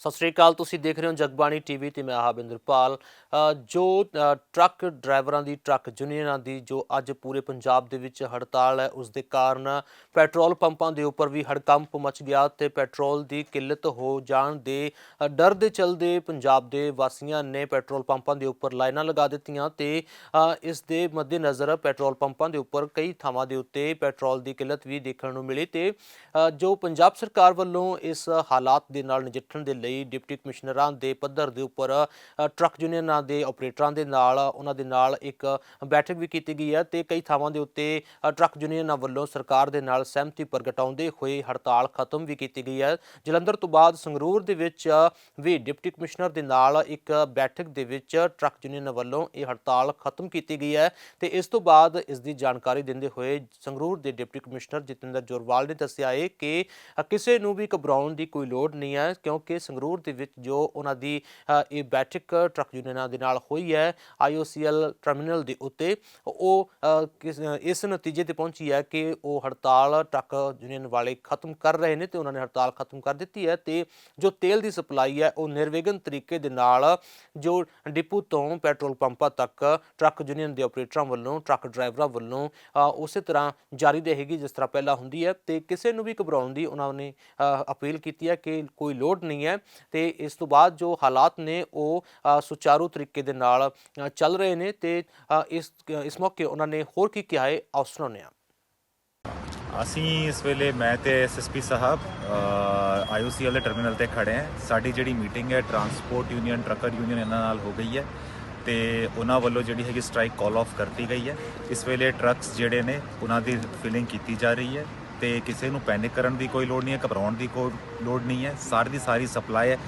ਸਤਿ ਸ੍ਰੀ ਅਕਾਲ, ਤੁਸੀਂ ਦੇਖ ਰਹੇ ਹੋ ਜਗਬਾਣੀ ਟੀਵੀ ਤੇ ਮੈਂ ਹਾਬਿੰਦਰਪਾਲ ਜੋ ਟਰੱਕ ਡਰਾਈਵਰਾਂ ਦੀ, ਟਰੱਕ ਯੂਨੀਅਨਾਂ ਦੀ, ਜੋ ਅੱਜ ਪੂਰੇ ਪੰਜਾਬ ਦੇ ਵਿੱਚ ਹੜਤਾਲ ਹੈ ਉਸ ਦੇ ਕਾਰਨ ਪੈਟਰੋਲ ਪੰਪਾਂ ਦੇ ਉੱਪਰ ਵੀ ਹੜਕੰਪ ਮਚ ਗਿਆ ਤੇ ਪੈਟਰੋਲ ਦੀ ਕਿੱਲਤ ਹੋ ਜਾਣ ਦੇ ਡਰ ਦੇ ਚਲਦੇ ਪੰਜਾਬ ਦੇ ਵਾਸੀਆਂ ਨੇ ਪੈਟਰੋਲ ਪੰਪਾਂ ਦੇ ਉੱਪਰ ਲਾਈਨਾਂ ਲਗਾ ਦਿੱਤੀਆਂ ਤੇ ਇਸ ਦੇ ਮੱਦੇਨਜ਼ਰ ਪੈਟਰੋਲ ਪੰਪਾਂ ਦੇ ਉੱਪਰ ਕਈ ਥਾਵਾਂ ਦੇ ਉੱਤੇ ਪੈਟਰੋਲ ਦੀ ਕਿੱਲਤ ਵੀ ਦੇਖਣ ਨੂੰ ਮਿਲੀ ਤੇ ਜੋ ਪੰਜਾਬ ਸਰਕਾਰ ਵੱਲੋਂ ਇਸ ਹਾਲਾਤ ਦੇ ਨਾਲ ਨਜਿੱਠਣ ਦੇ ਲਈ ਡਿਪਟੀ ਕਮਿਸ਼ਨਰਾਂ ਦੇ ਪੱਧਰ ਦੇ ਉੱਪਰ ਟਰੱਕ ਯੂਨੀਅਨਾਂ ਦੇ ਆਪਰੇਟਰਾਂ ਦੇ ਨਾਲ, ਉਹਨਾਂ ਦੇ ਨਾਲ ਇੱਕ ਬੈਠਕ ਵੀ ਕੀਤੀ ਗਈ ਹੈ ਤੇ ਕਈ ਥਾਵਾਂ ਦੇ ਉੱਤੇ ਟਰੱਕ ਯੂਨੀਅਨਾਂ ਵੱਲੋਂ ਸਰਕਾਰ ਦੇ ਨਾਲ ਸਹਿਮਤੀ ਪ੍ਰਗਟਾਉਂਦੇ ਹੋਏ ਹੜਤਾਲ ਖਤਮ ਵੀ ਕੀਤੀ ਗਈ ਹੈ। ਜਲੰਧਰ ਤੋਂ ਬਾਅਦ ਸੰਗਰੂਰ ਦੇ ਵਿੱਚ ਵੀ ਡਿਪਟੀ ਕਮਿਸ਼ਨਰ ਦੇ ਨਾਲ ਇੱਕ ਬੈਠਕ ਦੇ ਵਿੱਚ ਟਰੱਕ ਯੂਨੀਅਨ ਵੱਲੋਂ ਇਹ ਹੜਤਾਲ ਖਤਮ ਕੀਤੀ ਗਈ ਹੈ ਤੇ ਇਸ ਤੋਂ ਬਾਅਦ ਇਸ ਦੀ ਜਾਣਕਾਰੀ ਦਿੰਦੇ ਹੋਏ ਸੰਗਰੂਰ ਦੇ ਡਿਪਟੀ ਕਮਿਸ਼ਨਰ ਜਤਿੰਦਰ ਜੋਰਵਾਲ ਨੇ ਦੱਸਿਆ ਹੈ ਕਿ ਕਿਸੇ ਨੂੰ ਵੀ ਘਬਰਾਉਣ ਦੀ ਕੋਈ ਲੋੜ ਨਹੀਂ ਹੈ ਕਿਉਂਕਿ ਸੰਗਰੂਰ ਦੇ ਵਿੱਚ ਜੋ ਉਹਨਾਂ ਦੀ ਇਹ ਬੈਠਕ ਟਰੱਕ ਯੂਨੀਅਨਾਂ ਦੇ ਨਾਲ ਹੋਈ ਹੈ, ਆਈਓਸੀਐਲ ਟਰਮੀਨਲ ਦੇ ਉੱਤੇ। ਉਹ ਕਿਸ- ਇਸ ਨਤੀਜੇ ਤੇ ਪਹੁੰਚੀ ਹੈ ਕਿ ਉਹ ਹੜਤਾਲ ਟਰੱਕ ਯੂਨੀਅਨ ਵਾਲੇ ਖਤਮ ਕਰ ਰਹੇ ਨੇ ਤੇ ਉਹਨਾਂ ਨੇ ਹੜਤਾਲ ਖਤਮ ਕਰ ਦਿੱਤੀ ਹੈ ਤੇ ਜੋ ਤੇਲ ਦੀ ਸਪਲਾਈ ਹੈ, ਉਹ ਨਿਰਵਿਘਨ ਤਰੀਕੇ ਦੇ ਨਾਲ ਜੋ ਡਿਪੂ ਤੋਂ ਪੈਟਰੋਲ ਪੰਪਾਂ ਤੱਕ ਟਰੱਕ ਯੂਨੀਅਨ ਦੇ ਆਪਰੇਟਰਾਂ ਵੱਲੋਂ, ਟਰੱਕ ਡਰਾਈਵਰਾਂ ਵੱਲੋਂ ਉਸੇ ਤਰ੍ਹਾਂ ਜਾਰੀ ਰਹੇਗੀ ਜਿਸ ਤਰ੍ਹਾਂ ਪਹਿਲਾਂ ਹੁੰਦੀ ਹੈ ਤੇ ਕਿਸੇ ਨੂੰ ਵੀ ਘਬਰਾਉਣ ਦੀ ਉਹਨਾਂ ਨੇ ਅਪੀਲ ਕੀਤੀ ਹੈ ਕਿ ਕੋਈ ਲੋੜ ਨਹੀਂ ਹੈ। ਤੇ ਇਸ ਤੋਂ ਬਾਅਦ ਜੋ ਹਾਲਾਤ ਨੇ ਉਹ ਸੁਚਾਰੂ ਤਰੀਕੇ ਦੇ ਨਾਲ ਚੱਲ ਰਹੇ ਨੇ ਤੇ ਇਸ ਇਸ ਮੌਕੇ ਉਹਨਾਂ ਨੇ ਹੋਰ ਕੀ ਕਿਹਾ ਹੈ, ਆਓ ਸੁਣਾਉਂਦੇ ਹਾਂ। ਅਸੀਂ ਇਸ ਵੇਲੇ ਮੈਂ ਤੇ ਐਸਐਸਪੀ ਸਾਹਿਬ ਆਈਓਸੀਐਲ ਦੇ ਟਰਮੀਨਲ ਤੇ ਖੜੇ ਹਾਂ। ਸਾਡੀ ਜਿਹੜੀ ਮੀਟਿੰਗ ਹੈ, ਟਰਾਂਸਪੋਰਟ ਯੂਨੀਅਨ, ਟਰੱਕਰ ਯੂਨੀਅਨ ਇਹਨਾਂ ਨਾਲ ਹੋ ਗਈ ਹੈ ਤੇ ਉਹਨਾਂ ਵੱਲੋਂ ਜਿਹੜੀ ਹੈਗੀ ਸਟ੍ਰਾਈਕ ਕਾਲ ਆਫ ਕਰਤੀ ਗਈ ਹੈ। ਇਸ ਵੇਲੇ ਟਰੱਕਸ ਜਿਹੜੇ ਨੇ, ਉਹਨਾਂ ਦੀ ਫਿਲਿੰਗ ਕੀਤੀ ਜਾ ਰਹੀ ਹੈ। ਤੇ ਕਿਸੇ ਨੂੰ ਪੈਨਿਕ ਕਰਨ ਦੀ ਕੋਈ ਲੋੜ ਨਹੀਂ ਹੈ, ਘਬਰਾਉਣ ਦੀ ਕੋਈ ਲੋੜ ਨਹੀਂ ਹੈ। ਸਾਰੀ ਦੀ ਸਾਰੀ ਸਪਲਾਈ ਹੈ।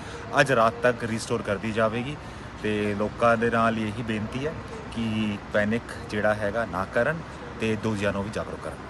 ਅੱਜ ਰਾਤ ਤੱਕ ਰੀਸਟੋਰ ਕਰ ਦੀ ਜਾਵੇਗੀ ਤੇ ਲੋਕਾਂ ਦੇ ਨਾਲ ਇਹੀ ਬੇਨਤੀ ਹੈ ਕਿ ਪੈਨਿਕ ਜਿਹੜਾ ਹੈਗਾ ਨਾ ਕਰਨ ਤੇ ਦੂਜਿਆਂ ਨੂੰ ਵੀ ਜਾਗਰੂਕ ਕਰਨ।